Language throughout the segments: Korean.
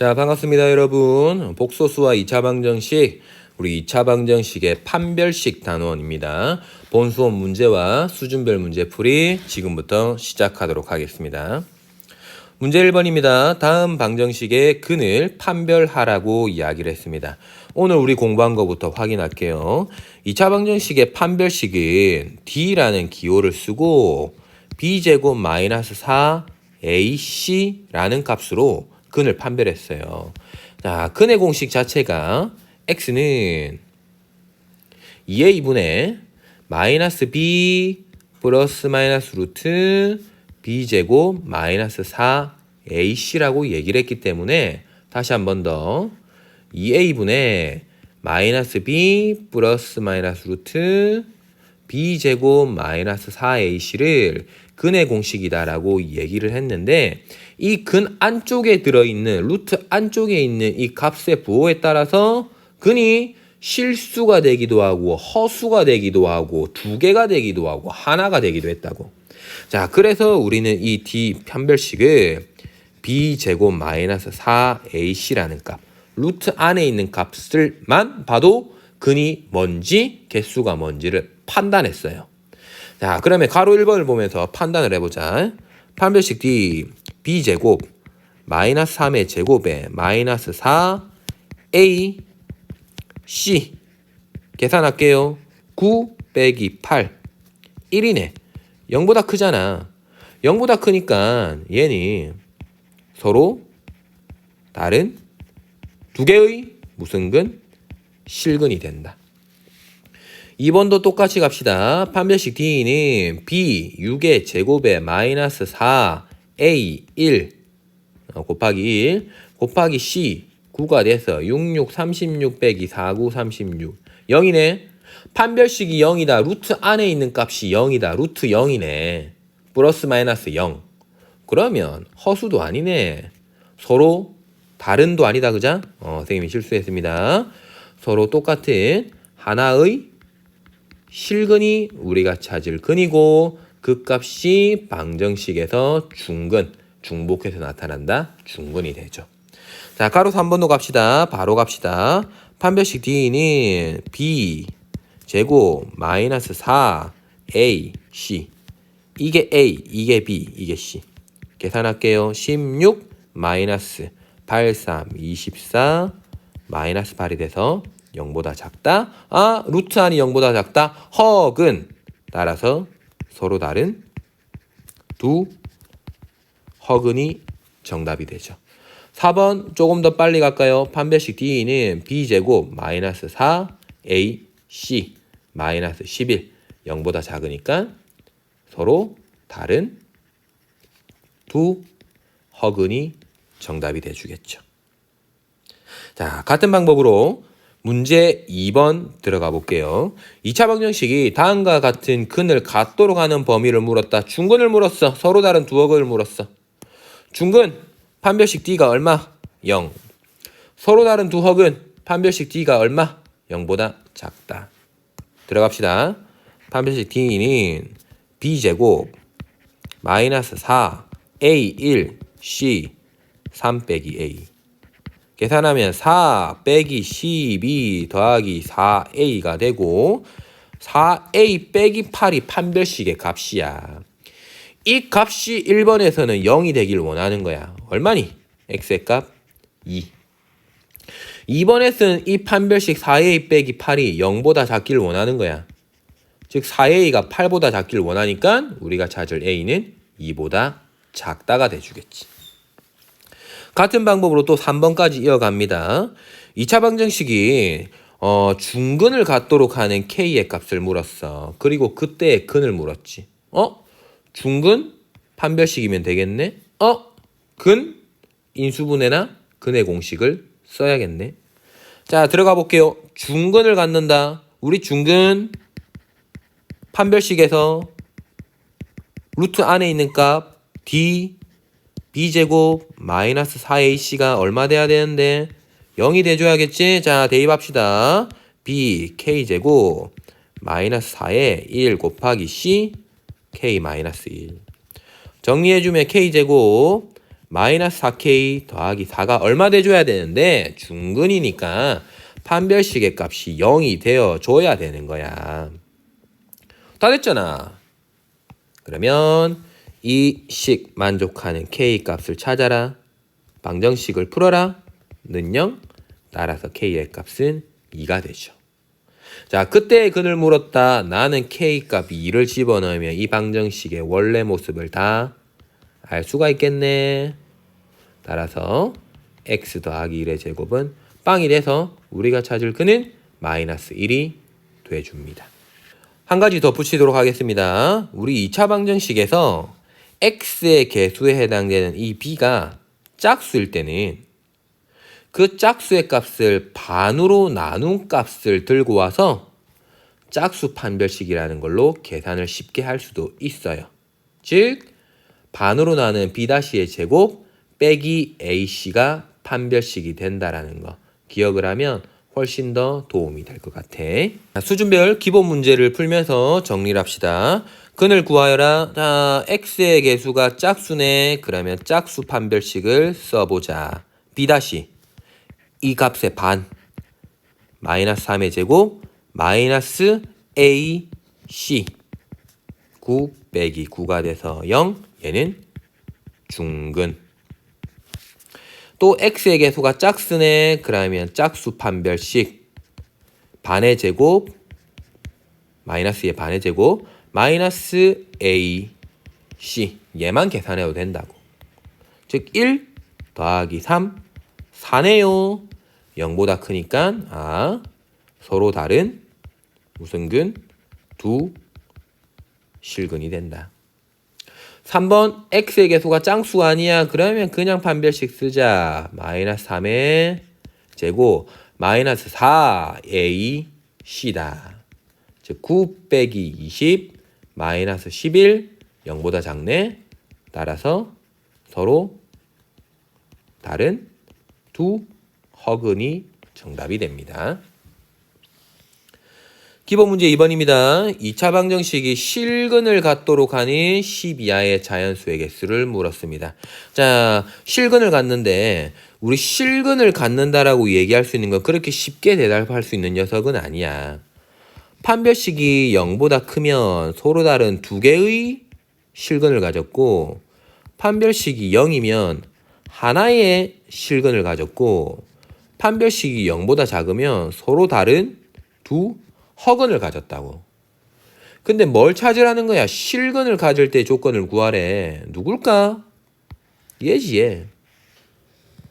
자, 반갑습니다, 여러분. 복소수와 2차 방정식, 우리 2차 방정식의 판별식 단원입니다. 본 수업 문제와 수준별 문제풀이 지금부터 시작하도록 하겠습니다. 문제 1번입니다. 다음 방정식의 근을 판별하라고 이야기를 했습니다. 오늘 우리 공부한 것부터 확인할게요. 2차 방정식의 판별식은 D라는 기호를 쓰고 B제곱 마이너스 4 AC라는 값으로 근을 판별했어요. 자, 근의 공식 자체가 X는 2의 2분의 마이너스 B 플러스 마이너스 루트 B제곱 마이너스 4 AC라고 얘기를 했기 때문에 다시 한 번 더 2A분의 마이너스 B 플러스 마이너스 루트 B제곱 마이너스 4AC를 근의 공식이다라고 얘기를 했는데 이 근 안쪽에 들어있는 루트 안쪽에 있는 이 값의 부호에 따라서 근이 실수가 되기도 하고 허수가 되기도 하고 두 개가 되기도 하고 하나가 되기도 했다고. 자, 그래서 우리는 이 D 편별식을 B 제곱 마이너스 4AC라는 값, 루트 안에 있는 값을만 봐도 근이 뭔지 개수가 뭔지를 판단했어요. 자, 그러면 가로 1번을 보면서 판단을 해보자. 판별식 D B 제곱 마이너스 3의 제곱에 마이너스 4 A C 계산할게요. 9 빼기 8 1이네. 0보다 크잖아. 0보다 크니까 얘는 서로 다른 두 개의 무슨 근? 실근이 된다. 2번도 똑같이 갑시다. 판별식 D는 B 6의 제곱에 마이너스 4 A 1 어, 곱하기 1 곱하기 C 9가 돼서 66 36 빼기 49 36 0이네. 판별식이 0이다. 루트 안에 있는 값이 0이다. 루트 0이네. 플러스 마이너스 0. 그러면 허수도 아니네. 서로 다른도 아니다. 그자? 어, 선생님이 실수했습니다. 서로 똑같은 하나의 실근이 우리가 찾을 근이고 그 값이 방정식에서 중근, 중복해서 나타난다. 중근이 되죠. 자, 가로 3번도 갑시다. 바로 갑시다. 판별식 D는 B 제곱 마이너스 4 A C 이게 A, 이게 B, 이게 C 계산할게요. 16 마이너스 83 24 마이너스 8이 돼서 0보다 작다. 아, 루트 안이 0보다 작다. 허근. 따라서 서로 다른 두 허근이 정답이 되죠. 4번 조금 더 빨리 갈까요? 판별식 D는 B제곱 마이너스 4 A C 마이너스 11 0보다 작으니까 서로 다른 두 허근이 정답이 돼주겠죠. 자, 같은 방법으로 문제 2번 들어가 볼게요. 2차 방정식이 다음과 같은 근을 갖도록 하는 범위를 물었다. 중근을 물었어. 서로 다른 두 허근을 물었어. 중근 판별식 D가 얼마? 0. 서로 다른 두 허근 판별식 D가 얼마? 0보다 작다. 들어갑시다. 판별식 D는 B제곱 마이너스 4 A1 C 3 빼기 A 계산하면 4 빼기 12 더하기 4A가 되고 4A 빼기 8이 판별식의 값이야. 이 값이 1번에서는 0이 되길 원하는 거야. 얼마니? x의 값 2. 2번에서는 이 판별식 4a 빼기 8이 0보다 작길 원하는 거야. 즉 4a가 8보다 작길 원하니까 우리가 찾을 a는 2보다 작다가 돼주겠지. 같은 방법으로 또 3번까지 이어갑니다. 2차 방정식이 어, 중근을 갖도록 하는 k의 값을 물었어. 그리고 그때의 근을 물었지. 어? 중근 판별식이면 되겠네. 어? 근 인수분해나 근의 공식을 써야겠네. 자, 들어가 볼게요. 중근을 갖는다. 우리 중근 판별식에서 루트 안에 있는 값 d b제곱 마이너스 4ac가 얼마 돼야 되는데 0이 돼줘야겠지? 자, 대입합시다. b k제곱 마이너스 4에 1 곱하기 c k 마이너스 1 정리해주면 k제곱 마이너스 4k 더하기 4가 얼마 돼줘야 되는데 중근이니까 판별식의 값이 0이 되어줘야 되는 거야. 다 됐잖아. 그러면 이 식 만족하는 k 값을 찾아라. 방정식을 풀어라. 는 0. 따라서 k의 값은 2가 되죠. 자, 그때 근을 물었다. 나는 k 값이 2를 집어넣으면 이 방정식의 원래 모습을 다 알 수가 있겠네. 따라서 x 더하기 1의 제곱은 빵이 돼서 우리가 찾을 근은 마이너스 1이 돼줍니다. 한 가지 더 붙이도록 하겠습니다. 우리 2차 방정식에서 x의 개수에 해당되는 이 b가 짝수일 때는 그 짝수의 값을 반으로 나눈 값을 들고 와서 짝수 판별식이라는 걸로 계산을 쉽게 할 수도 있어요. 즉 반으로 나눈 b-의 제곱 빼기 ac가 판별식이 된다라는 거 기억을 하면 훨씬 더 도움이 될 것 같아. 자, 수준별 기본 문제를 풀면서 정리를 합시다. 근을 구하여라. 자, x의 개수가 짝수네. 그러면 짝수 판별식을 써보자. b- 이 값의 반 마이너스 3의 제곱 마이너스 a c 9 빼기 9가 돼서 0 얘는 중근 또 x의 개수가 짝수네 그러면 짝수 판별식 반의 제곱 마이너스의 반의 제곱 마이너스 a c 얘만 계산해도 된다고 즉 1 더하기 3 4네요 0보다 크니까 아 서로 다른 무슨 근? 두 실근이 된다. 3번 x의 개수가 짱수가 아니야. 그러면 그냥 판별식 쓰자. 마이너스 3의 제곱 마이너스 4a c다. 즉 9 빼기 20 마이너스 11 0보다 작네. 따라서 서로 다른 두 허근이 정답이 됩니다. 기본 문제 2번입니다. 2차 방정식이 실근을 갖도록 하는 10 이하의 자연수의 개수를 물었습니다. 자, 실근을 갖는데 우리 실근을 갖는다라고 얘기할 수 있는 건 그렇게 쉽게 대답할 수 있는 녀석은 아니야. 판별식이 0보다 크면 서로 다른 두 개의 실근을 가졌고 판별식이 0이면 하나의 실근을 가졌고 판별식이 0보다 작으면 서로 다른 두 허근을 가졌다고. 근데 뭘 찾으라는 거야? 실근을 가질 때 조건을 구하래. 누굴까? 얘지 얘.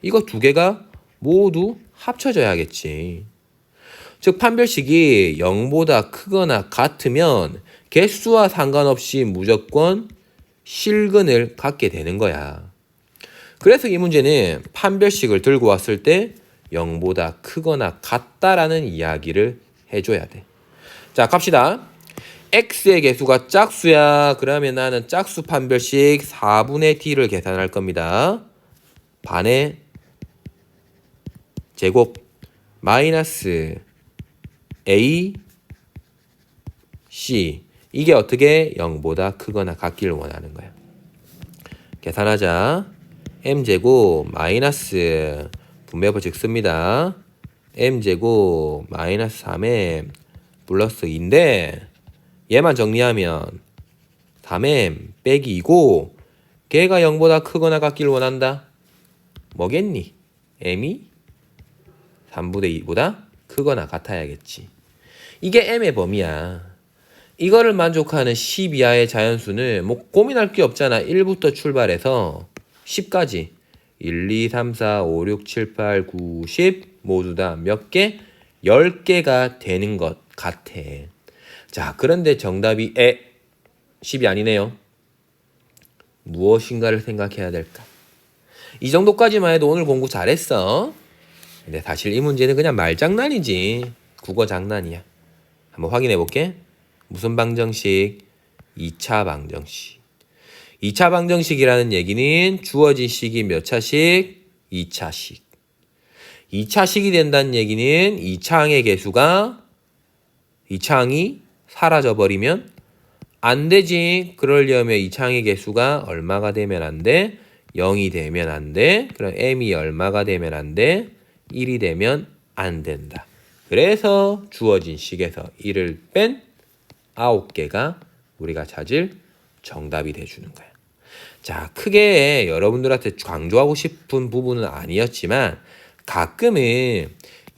이거 두 개가 모두 합쳐져야겠지. 즉 판별식이 0보다 크거나 같으면 개수와 상관없이 무조건 실근을 갖게 되는 거야. 그래서 이 문제는 판별식을 들고 왔을 때 0보다 크거나 같다라는 이야기를 해줘야 돼. 자, 갑시다. x의 개수가 짝수야. 그러면 나는 짝수 판별식 4분의 t를 계산할 겁니다. 반의 제곱 마이너스 a c 이게 어떻게 0보다 크거나 같기를 원하는 거야. 계산하자. m제곱 마이너스 분배법칙 씁니다. m제곱 마이너스 3m 플러스 2인데 얘만 정리하면 3m 빼기 2고 걔가 0보다 크거나 같길 원한다. 뭐겠니? m이 3분의 2보다 크거나 같아야겠지. 이게 m의 범위야. 이거를 만족하는 10 이하의 자연수는 뭐 고민할 게 없잖아. 1부터 출발해서 10까지 1, 2, 3, 4, 5, 6, 7, 8, 9, 10 모두 다 몇 개? 10개가 되는 것 같아. 자, 그런데 정답이 에 10이 아니네요. 무엇인가를 생각해야 될까? 이 정도까지만 해도 오늘 공부 잘했어. 근데 사실 이 문제는 그냥 말장난이지. 국어 장난이야. 한번 확인해 볼게. 무슨 방정식? 2차 방정식. 2차 방정식이라는 얘기는 주어진 식이 몇 차식? 2차식. 2차식이 된다는 얘기는 2차항의 개수가 2차항이 사라져 버리면 안 되지. 그러려면 2차항의 개수가 얼마가 되면 안 돼? 0이 되면 안 돼. 그럼 m이 얼마가 되면 안 돼? 1이 되면 안 된다. 그래서 주어진 식에서 1을 뺀 9개가 우리가 찾을 정답이 돼주는 거야. 자, 크게 여러분들한테 강조하고 싶은 부분은 아니었지만 가끔은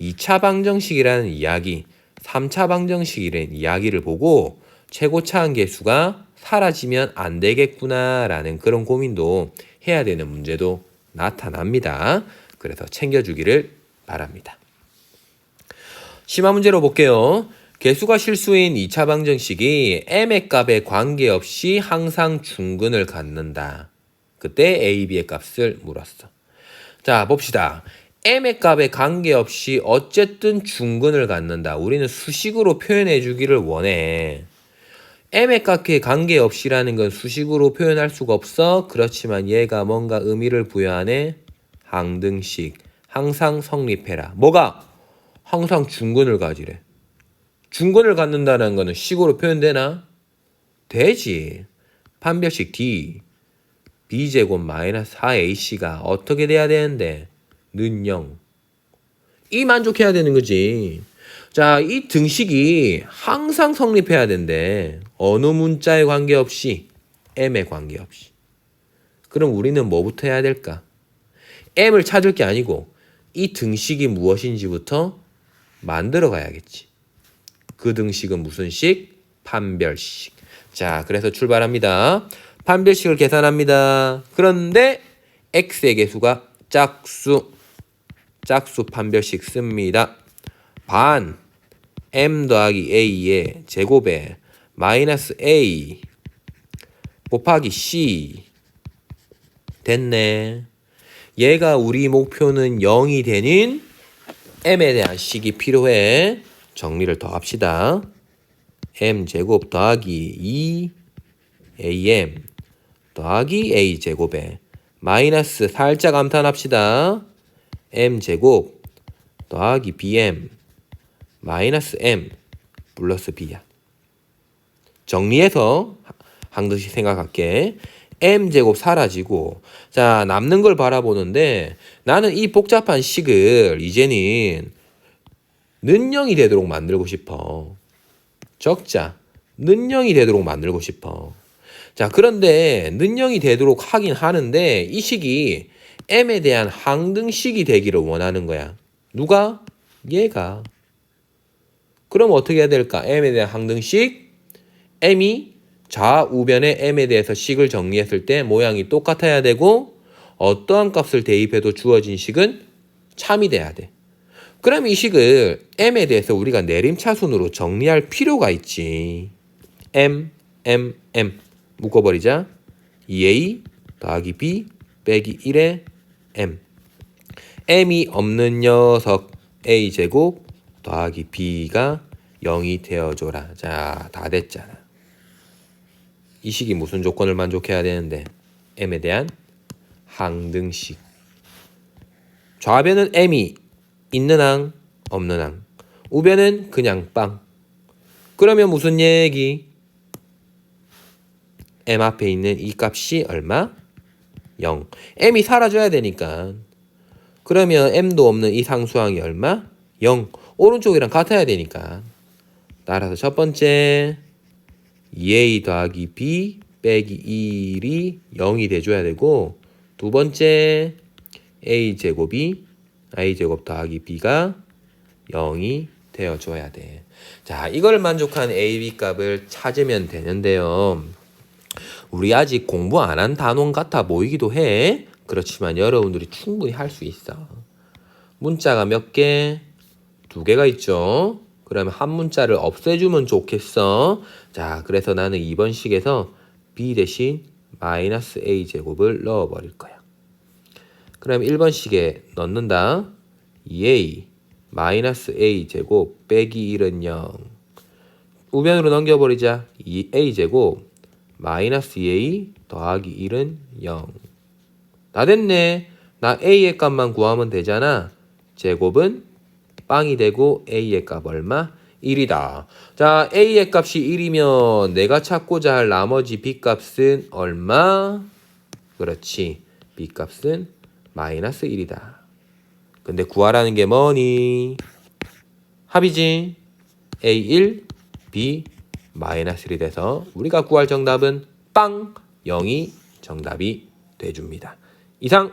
2차 방정식이라는 이야기, 3차 방정식이라는 이야기를 보고 최고차 한계수가 사라지면 안 되겠구나라는 그런 고민도 해야 되는 문제도 나타납니다. 그래서 챙겨주기를 바랍니다. 심화 문제로 볼게요. 개수가 실수인 2차 방정식이 m의 값에 관계없이 항상 중근을 갖는다. 그때 a, b의 값을 물었어. 자, 봅시다. M의 값에 관계없이 어쨌든 중근을 갖는다. 우리는 수식으로 표현해 주기를 원해. m의 값에 관계없이라는 건 수식으로 표현할 수가 없어. 그렇지만 얘가 뭔가 의미를 부여하네. 항등식. 항상 성립해라. 뭐가? 항상 중근을 가지래. 중근을 갖는다는 거는 식으로 표현되나? 되지. 판별식 D. B제곱 마이너스 4AC가 어떻게 돼야 되는데? 는 0. 이 만족해야 되는 거지. 자, 이 등식이 항상 성립해야 된대. 어느 문자에 관계없이, m에 관계없이. 그럼 우리는 뭐부터 해야 될까? m을 찾을 게 아니고 이 등식이 무엇인지부터 만들어 가야겠지. 그 등식은 무슨 식? 판별식. 자, 그래서 출발합니다. 판별식을 계산합니다. 그런데 x의 개수가 짝수. 짝수 판별식 씁니다. 반 m 더하기 a의 제곱에 마이너스 a 곱하기 c 됐네. 얘가 우리 목표는 0이 되는 m에 대한 식이 필요해. 정리를 더 합시다. m 제곱 더하기 2 am 더하기 a 제곱에 마이너스 살짝 암산합시다. M 제곱 더하기 bm 마이너스 m 플러스 b야. 정리해서 항듯이 생각할게. m 제곱 사라지고 자 남는 걸 바라보는데 나는 이 복잡한 식을 이제는 는영이 되도록 만들고 싶어. 적자 는영이 되도록 만들고 싶어. 자 그런데 는영이 되도록 하긴 하는데 이 식이 m에 대한 항등식이 되기를 원하는 거야. 누가? 얘가. 그럼 어떻게 해야 될까? m에 대한 항등식 m이 좌우변의 m에 대해서 식을 정리했을 때 모양이 똑같아야 되고 어떠한 값을 대입해도 주어진 식은 참이 돼야 돼. 그럼 이 식을 m에 대해서 우리가 내림차순으로 정리할 필요가 있지. m, m, m 묶어버리자. 2a 더하기 b 빼기 1의 m. m이 없는 녀석 a 제곱 더하기 b가 0이 되어줘라. 자, 다 됐잖아. 이 식이 무슨 조건을 만족해야 되는데 m에 대한 항등식. 좌변은 m이 있는 항, 없는 항. 우변은 그냥 빵. 그러면 무슨 얘기? m 앞에 있는 이 값이 얼마? 0. m이 사라져야 되니까. 그러면 m도 없는 이 상수항이 얼마? 0. 오른쪽이랑 같아야 되니까. 따라서 첫 번째 2a 더하기 b 빼기 1이 0이 돼줘야 되고 두 번째 a 제곱이 i 제곱 더하기 b가 0이 되어줘야 돼. 자, 이걸 만족한 a, b 값을 찾으면 되는데요. 우리 아직 공부 안 한 단원 같아 보이기도 해. 그렇지만 여러분들이 충분히 할 수 있어. 문자가 몇 개? 두 개가 있죠. 그러면 한 문자를 없애주면 좋겠어. 자, 그래서 나는 이번 식에서 b 대신 마이너스 a 제곱을 넣어버릴 거야. 그럼 1번 식에 넣는다. 2a 마이너스 a 제곱 빼기 1은 0. 우변으로 넘겨버리자. 2a 제곱 마이너스 2a 더하기 1은 0. 다 됐네. 나 a의 값만 구하면 되잖아. 제곱은 빵이 되고 a의 값 얼마? 1이다. 자, a의 값이 1이면 내가 찾고자 할 나머지 b 값은 얼마? 그렇지. B 값은 마이너스 1이다. 근데 구하라는 게 뭐니? 합이지. A1, B 마이너스 1이 돼서 우리가 구할 정답은 빵 0이 정답이 돼줍니다. 이상